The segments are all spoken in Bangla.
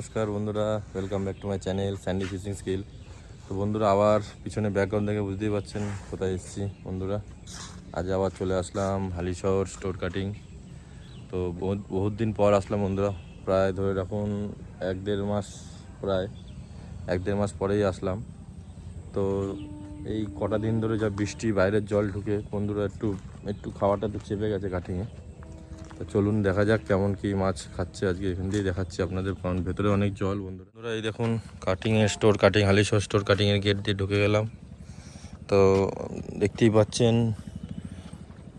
নমস্কার বন্ধুরা welcome back to my channel Sandy fishing skill তো বন্ধুরা, আবার পিছনে ব্যাকগ্রাউন্ড দেখে বুঝতেই পারছেন কোথায় এসেছি বন্ধুরা। আজ আবার চলে আসলাম হালিশহর স্টোর কাটিং তো বহুত বহুত দিন পর আসলাম বন্ধুরা, প্রায় ধরে রাখুন এক দেড় মাস প্রায়, এক দেড় মাস পরেই আসলাম। তো এই কটা দিন ধরে যা বৃষ্টি, বাইরের জল ঢুকে, বন্ধুরা একটু একটু খাওয়াটা একটু চেপে গেছে কাটিংয়ে তো চলুন দেখা যাক কেমন কি মাছ খাচ্ছে আজকে এখান দিয়ে। দেখাচ্ছি আপনাদের কারণ ভেতরে অনেক জল, বন্ধুরা। এই দেখুন কাটিং এর store cutting Halisahar store cutting এর গেট দিয়ে ঢুকে গেলাম। তো, দেখতেই পাচ্ছেন,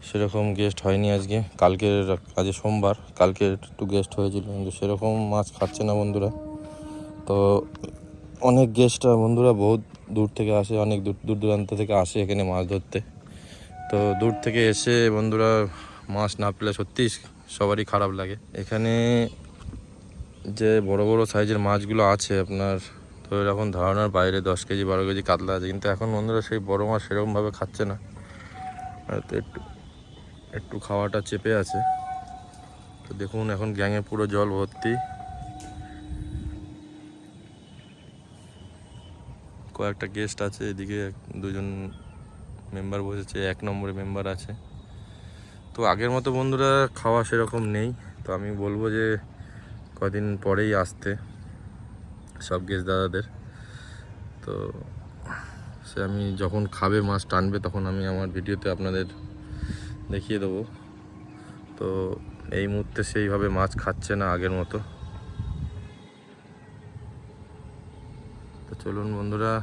সেরকম গেস্ট হয়নি আজকে। কালকের আজকে সোমবার, কালকে একটু গেস্ট হয়েছিল, কিন্তু সেরকম মাছ খাচ্ছে না বন্ধুরা। তো, অনেক গেস্ট বন্ধুরা, বহুত দূর থেকে আসে, অনেক দূর দূর দূরান্ত থেকে আসে এখানে মাছ ধরতে। তো, দূর থেকে এসে, বন্ধুরা মাছ না পেলে সত্যি সবারই খারাপ লাগে। এখানে যে বড় বড় সাইজের মাছগুলো আছে আপনার, তো এরকম ধারণার বাইরে দশ কেজি, বারো কেজি কাতলা আছে। কিন্তু এখন বন্ধুরা সেই বড় মাছ সেরকমভাবে খাচ্ছে না। হয়তো একটু একটু খাওয়াটা চেপে আছে। তো দেখুন, এখন গ্যাংয়ে পুরো জল ভর্তি। কয়েকটা গেস্ট আছে, এদিকে দুজন মেম্বার বসেছে, এক নম্বরে মেম্বার আছে। তো আগের মতো বন্ধুরা খাওয়া সেরকম নেই। তো আমি বলব যে কদিন পরেই আসতে, সব গেস্ট দাদাদের। তো সে আমি যখন খাবে, মাছ টানবে, তখন আমি আমার ভিডিওতে আপনাদের দেখিয়ে দেবো। তো এই মুহূর্তে সেইভাবে মাছ খাচ্ছে না আগের মতো। তো চলুন বন্ধুরা,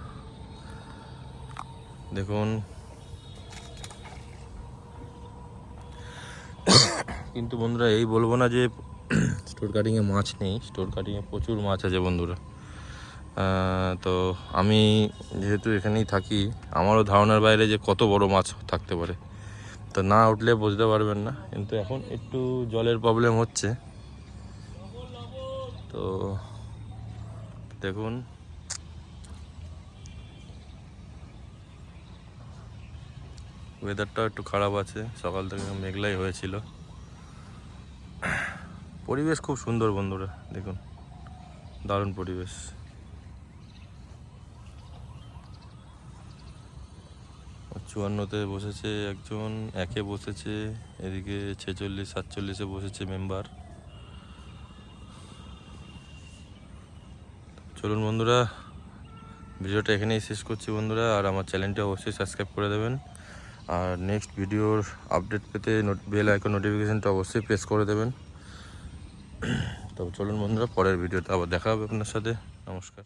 দেখুন কিন্তু বন্ধুরা, এই বলব না যে স্টোর কাটিংয়ে মাছ নেই, স্টোর কাটিংয়ে প্রচুর মাছ আছে বন্ধুরা। তো আমি যেহেতু এখানেই থাকি, আমারও ধারণার বাইরে যে কত বড় মাছ থাকতে পারে। তো না উঠলে বুঝতে পারবেন না, কিন্তু এখন একটু জলের প্রবলেম হচ্ছে। তো দেখুন। ওয়েদারটাও একটু খারাপ আছে, সকাল থেকে মেঘলাই হয়েছিল। পরিবেশ খুব সুন্দর বন্ধুরা, দেখুন। দারুণ পরিবেশ। চুয়ান্নতে বসেছে একজন, একে বসেছে, এদিকে ছেচল্লিশ, সাতচল্লিশে বসেছে মেম্বার চলুন বন্ধুরা, ভিডিওটা এখানেই শেষ করছি বন্ধুরা, আর আমার চ্যানেলটা অবশ্যই সাবস্ক্রাইব করে দেবেন। আর নেক্সট ভিডিওর আপডেট পেতে বেল আইকন নোটিফিকেশানটা অবশ্যই প্রেস করে দেবেন। তো চলুন বন্ধুরা পরের ভিডিওতে আবার দেখা হবে আপনার সাথে। নমস্কার।